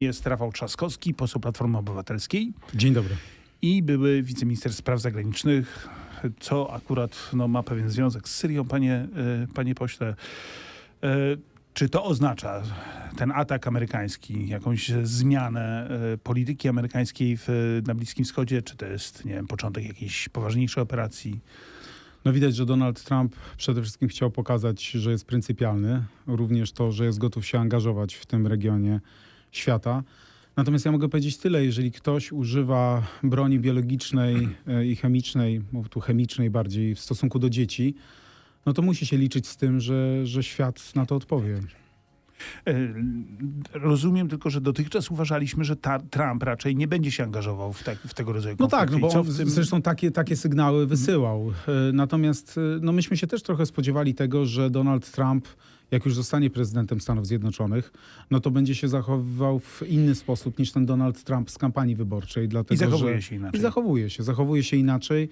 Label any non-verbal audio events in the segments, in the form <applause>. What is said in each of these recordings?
Jest Rafał Trzaskowski, poseł Platformy Obywatelskiej Dzień dobry. i były wiceminister spraw zagranicznych, co akurat no, ma pewien związek z Syrią, panie, e, panie pośle. E, Czy to oznacza ten atak amerykański, jakąś zmianę e, polityki amerykańskiej w, na Bliskim Wschodzie? Czy to jest, nie wiem, początek jakiejś poważniejszej operacji? No widać, że Donald Trump przede wszystkim chciał pokazać, że jest pryncypialny. Również to, że jest gotów się angażować w tym regionie świata. Natomiast ja mogę powiedzieć tyle, jeżeli ktoś używa broni biologicznej e, i chemicznej, bo tu chemicznej bardziej w stosunku do dzieci, no to musi się liczyć z tym, że, że świat na to odpowie. E, Rozumiem tylko, że dotychczas uważaliśmy, że ta, Trump raczej nie będzie się angażował w, tak, w tego rodzaju No tak, konflikty. no bo on tym- zresztą takie, takie sygnały wysyłał. E, Natomiast no myśmy się też trochę spodziewali tego, że Donald Trump, jak już zostanie prezydentem Stanów Zjednoczonych, no to będzie się zachowywał w inny sposób niż ten Donald Trump z kampanii wyborczej. Dlatego, I zachowuje że... się inaczej. I zachowuje się, zachowuje się inaczej.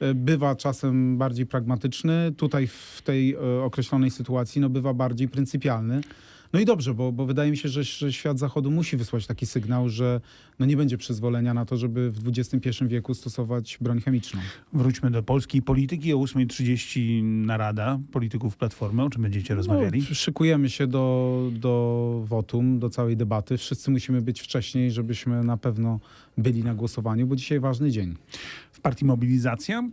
E, Bywa czasem bardziej pragmatyczny. Tutaj w tej e, określonej sytuacji no, bywa bardziej pryncypialny. No i dobrze, bo, bo wydaje mi się, że, że świat zachodu musi wysłać taki sygnał, że no nie będzie przyzwolenia na to, żeby w XXI wieku stosować broń chemiczną. Wróćmy do polskiej polityki. O 8.30 narada polityków Platformy. O czym będziecie rozmawiali? No, szykujemy się do, do wotum, do całej debaty. Wszyscy musimy być wcześniej, żebyśmy na pewno byli na głosowaniu, bo dzisiaj ważny dzień. W partii Mobilizacja.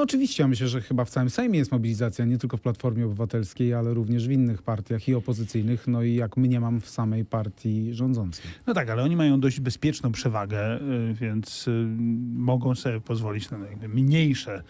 No oczywiście, ja myślę, że chyba w całym Sejmie jest mobilizacja, nie tylko w Platformie Obywatelskiej, ale również w innych partiach i opozycyjnych, no i jak my nie mam w samej partii rządzącej. No tak, ale oni mają dość bezpieczną przewagę, y, więc y, mogą sobie pozwolić na jakby mniejsze,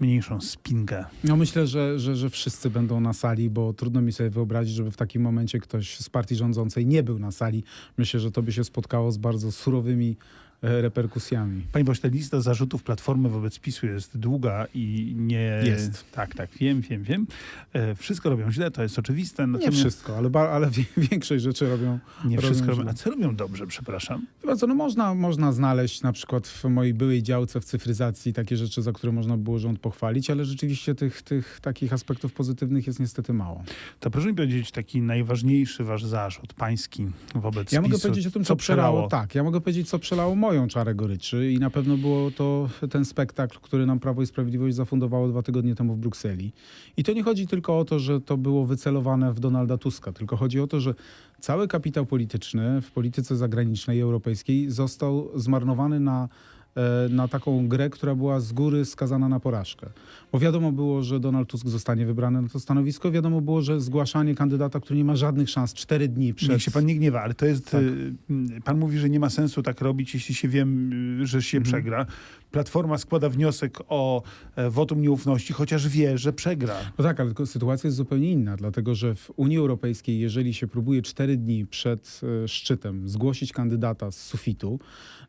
mniejszą spinkę. No myślę, że, że, że wszyscy będą na sali, bo trudno mi sobie wyobrazić, żeby w takim momencie ktoś z partii rządzącej nie był na sali. Myślę, że to by się spotkało z bardzo surowymi reperkusjami. Panie pośle, lista zarzutów Platformy wobec PiSu jest długa i nie... Jest. Tak, tak, wiem, wiem, wiem. E, Wszystko robią źle, to jest oczywiste. Nie natomiast- wszystko, ale, ale <laughs> większość rzeczy robią Nie robią wszystko robią. A co robią dobrze, przepraszam? Chyba co, no można, można znaleźć na przykład w mojej byłej działce w cyfryzacji takie rzeczy, za które można było rząd pochwalić, ale rzeczywiście tych, tych takich aspektów pozytywnych jest niestety mało. To proszę mi powiedzieć taki najważniejszy wasz zarzut pański wobec Ja mogę PiSu. powiedzieć o tym, co, przelało. Tak, ja mogę powiedzieć, co przelało moją czarę goryczy i na pewno było to ten spektakl, który nam Prawo i Sprawiedliwość zafundowało dwa tygodnie temu w Brukseli. I to nie chodzi tylko o to, że to było wycelowane w Donalda Tuska, tylko chodzi o to, że cały kapitał polityczny w polityce zagranicznej europejskiej został zmarnowany na na taką grę, która była z góry skazana na porażkę. Bo wiadomo było, że Donald Tusk zostanie wybrany na to stanowisko, wiadomo było, że zgłaszanie kandydata, który nie ma żadnych szans, cztery dni przed... Niech się pan nie gniewa, ale to jest. Tak. y, mm, Pan mówi, że nie ma sensu tak robić, jeśli się wiem, y, że się Mhm. przegra. Platforma składa wniosek o e, wotum nieufności, chociaż wie, że przegra. No tak, ale sytuacja jest zupełnie inna, dlatego że w Unii Europejskiej, jeżeli się próbuje cztery dni przed e, szczytem zgłosić kandydata z sufitu,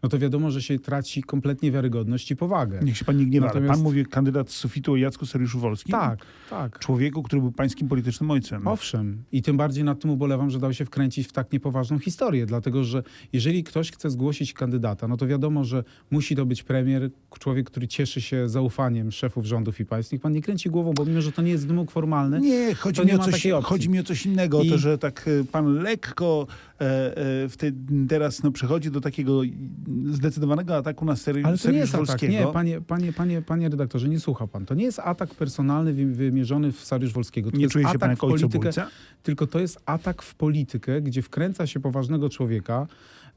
no to wiadomo, że się traci kompletnie wiarygodność i powagę. Niech się pan nie gniewa, ale Natomiast- pan mówi kandydat z sufitu o Jacku Seriuszu Wolskim? Tak, tak. Człowieku, który był pańskim politycznym ojcem. Owszem, i tym bardziej nad tym ubolewam, że dał się wkręcić w tak niepoważną historię, dlatego że jeżeli ktoś chce zgłosić kandydata, no to wiadomo, że musi to być premier, człowiek, który cieszy się zaufaniem szefów rządów i państw. Niech pan nie kręci głową, bo mimo, że to nie jest wymóg formalny, Nie, chodzi To mi, nie o coś, chodzi mi o coś innego, I- to, że tak e, pan lekko e, e, w te, teraz no, przechodzi do takiego zdecydowanego ataku na Ale to nie jest atak. Wolskiego. Nie, panie, panie, panie, panie redaktorze, nie słucha pan. To nie jest atak personalny wy- wymierzony w Sariusz Wolskiego. To Nie czuje się pan jako politykę, tylko to jest atak w politykę, gdzie wkręca się poważnego człowieka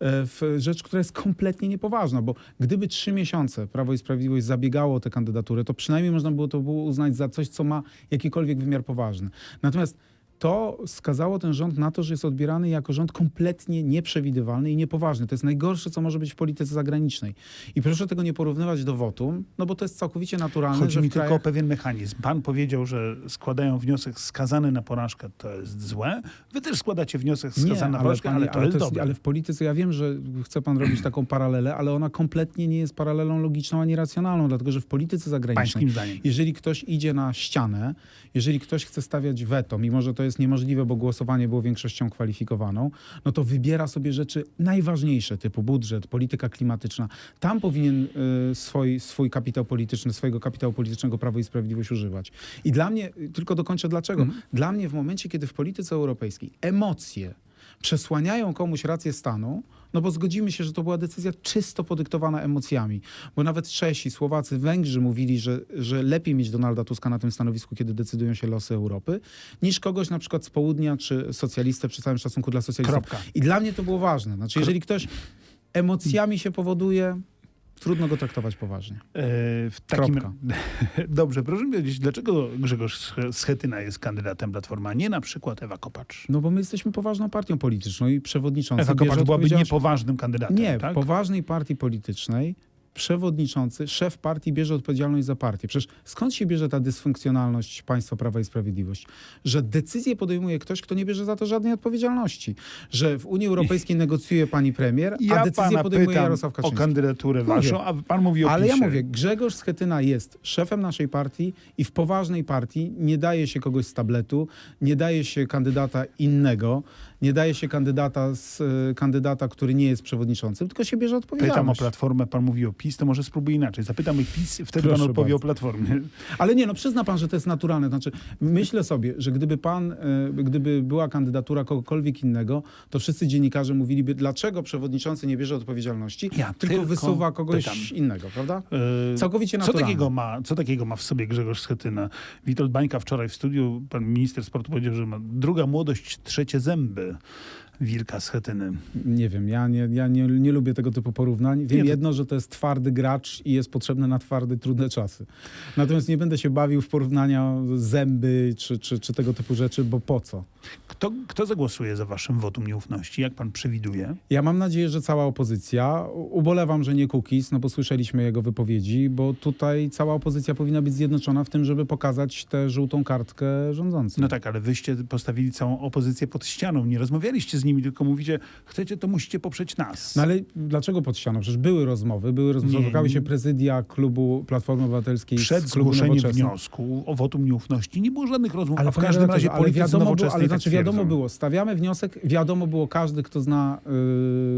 e, w rzecz, która jest kompletnie niepoważna, bo gdyby trzy miesiące Prawo i Sprawiedliwość zabiegało o tę kandydaturę, to przynajmniej można było to było uznać za coś, co ma jakikolwiek wymiar poważny. Natomiast to skazało ten rząd na to, że jest odbierany jako rząd kompletnie nieprzewidywalny i niepoważny. To jest najgorsze, co może być w polityce zagranicznej. I proszę tego nie porównywać do wotum, no bo to jest całkowicie naturalne, Chodzi mi w tylko o krajach... pewien mechanizm. Pan powiedział, że składają wniosek skazany na porażkę, to jest złe. Wy też składacie wniosek skazany na porażkę, ale, panie, to jest jest, dobre. ale w polityce ja wiem, że chce pan robić taką paralelę, ale ona kompletnie nie jest paralelą logiczną ani racjonalną, dlatego że w polityce zagranicznej jeżeli ktoś idzie na ścianę, jeżeli ktoś chce stawiać weto, mimo że to jest niemożliwe, bo głosowanie było większością kwalifikowaną, no to wybiera sobie rzeczy najważniejsze, typu budżet, polityka klimatyczna. Tam powinien y, swój, swój kapitał polityczny, swojego kapitału politycznego Prawo i Sprawiedliwość używać. I dla mnie, y, tylko dokończę dlaczego. Dla mnie w momencie, kiedy w polityce europejskiej emocje przesłaniają komuś rację stanu, no bo zgodzimy się, że to była decyzja czysto podyktowana emocjami. Bo nawet Czesi, Słowacy, Węgrzy mówili, że, że lepiej mieć Donalda Tuska na tym stanowisku, kiedy decydują się losy Europy, niż kogoś na przykład z południa, czy socjalistę, przy całym szacunku dla socjalistów. Kropka. I dla mnie to było ważne. Znaczy, jeżeli ktoś emocjami się powoduje, trudno go traktować poważnie. E, w takim... <laughs> Dobrze, proszę mi powiedzieć, dlaczego Grzegorz Sch- Schetyna jest kandydatem Platformy, a nie na przykład Ewa Kopacz? No bo my jesteśmy poważną partią polityczną i przewodniczący Ewa Kopacz byłaby niepoważnym kandydatem, Nie, tak? poważnej partii politycznej przewodniczący, szef partii bierze odpowiedzialność za partię. Przecież skąd się bierze ta dysfunkcjonalność państwa Prawa i Sprawiedliwość? Że decyzję podejmuje ktoś, kto nie bierze za to żadnej odpowiedzialności. Że w Unii Europejskiej negocjuje pani premier, Ja a decyzję podejmuje Jarosław o Kaczyński. kandydaturę Mówię. waszą, a pan mówi o Ale ja PiSie. mówię, Grzegorz Schetyna jest szefem naszej partii i w poważnej partii nie daje się kogoś z tabletu, nie daje się kandydata innego, nie daje się kandydata, z, e, kandydata który nie jest przewodniczącym, tylko się bierze Pytam o odpowiedzialność. Platformę, pan mówi o PiS, to może spróbuj inaczej. Zapytam o PiS, wtedy Proszę pan odpowie bardzo. o Platformie. <laughs> Ale nie, no przyzna pan, że to jest naturalne. Znaczy, myślę sobie, że gdyby pan, e, gdyby była kandydatura kogokolwiek innego, to wszyscy dziennikarze mówiliby, dlaczego przewodniczący nie bierze odpowiedzialności, Ja tylko, tylko wysuwa kogoś pytam. innego, prawda? E, Całkowicie Co naturalne. takiego, ma, co takiego ma w sobie Grzegorz Schetyna? Witold Bańka wczoraj w studiu, pan minister sportu powiedział, że ma druga młodość, trzecie zęby Wilka Schetyny. Nie wiem, ja nie, ja nie, nie lubię tego typu porównań. Wiem Nie, to- jedno, że to jest twardy gracz i jest potrzebny na twarde, trudne czasy. Natomiast nie będę się bawił w porównania zęby czy, czy, czy tego typu rzeczy, bo po co? Kto, kto zagłosuje za waszym wotum nieufności? Jak pan przewiduje? Ja mam nadzieję, że cała opozycja. Ubolewam, że nie Kukiz, no bo słyszeliśmy jego wypowiedzi, bo tutaj cała opozycja powinna być zjednoczona w tym, żeby pokazać tę żółtą kartkę rządzącym. No tak, ale wyście postawili całą opozycję pod ścianą. Nie rozmawialiście z nimi, tylko mówicie, chcecie, to musicie poprzeć nas. No ale dlaczego pod ścianą? Przecież były rozmowy, były rozmowy, spotkały się prezydia klubu Platformy Obywatelskiej Przed z klubu zgłoszeniem Nowoczesnej. wniosku o wotum nieufności nie było żadnych rozmów, Ale a w każdym razie ale politycy wiadomo było, ale tak znaczy wiadomo twierdzą. było, stawiamy wniosek, wiadomo było, każdy, kto zna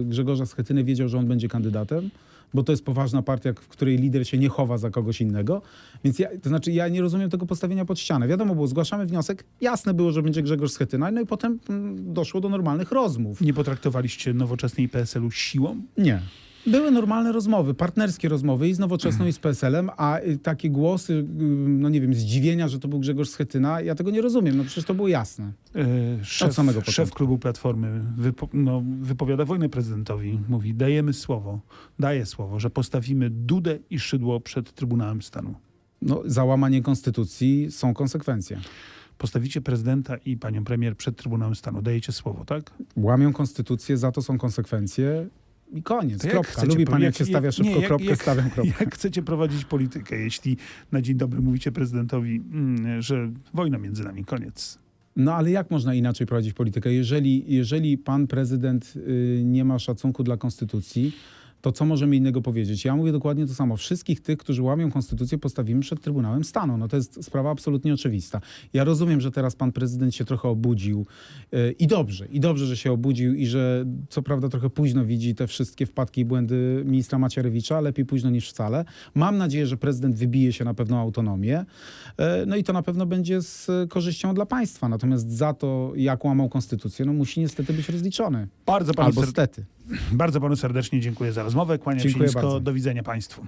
y, Grzegorza Schetyny wiedział, że on będzie kandydatem, bo to jest poważna partia, w której lider się nie chowa za kogoś innego. Więc ja, to znaczy ja nie rozumiem tego postawienia pod ścianę. Wiadomo było, zgłaszamy wniosek, jasne było, że będzie Grzegorz Schetyna, no i potem mm, doszło do normalnych rozmów. Nie potraktowaliście nowoczesnej PSL-u siłą? Nie. Były normalne rozmowy, partnerskie rozmowy i z Nowoczesną i z PSL-em, a y, takie głosy, y, no nie wiem, zdziwienia, że to był Grzegorz Schetyna, ja tego nie rozumiem, no przecież to było jasne. E, Szef, samego szef początku. klubu Platformy wypo, no, wypowiada wojnę prezydentowi. Mówi, dajemy słowo, daje słowo, że postawimy Dudę i Szydło przed Trybunałem Stanu. No, za łamanie konstytucji są konsekwencje. Postawicie prezydenta i panią premier przed Trybunałem Stanu. Dajecie słowo, tak? Łamią konstytucję, za to są konsekwencje i koniec. To Kropka. chcecie Lubi pan, jak, się stawia szybko nie, jak- kropkę, jak- stawiam <laughs> kropkę. Jak chcecie prowadzić politykę, jeśli na dzień dobry mówicie prezydentowi, mm, że wojna między nami, koniec. No ale jak można inaczej prowadzić politykę? Jeżeli, jeżeli pan prezydent y, nie ma szacunku dla konstytucji, to co możemy innego powiedzieć? Ja mówię dokładnie to samo. Wszystkich tych, którzy łamią konstytucję, postawimy przed Trybunałem Stanu. No to jest sprawa absolutnie oczywista. Ja rozumiem, że teraz pan prezydent się trochę obudził y, i dobrze, i dobrze, że się obudził i że co prawda trochę późno widzi te wszystkie wpadki i błędy ministra Macierewicza, lepiej późno niż wcale. Mam nadzieję, że prezydent wybije się na pewną autonomię. E, No i to na pewno będzie z e, korzyścią dla państwa. Natomiast za to, jak łamał konstytucję, no musi niestety być rozliczony. Bardzo panu, Albo ser- stety. Bardzo panu serdecznie dziękuję za rozmowę. Kłaniam się Dziękuję nisko. bardzo. Do widzenia państwu.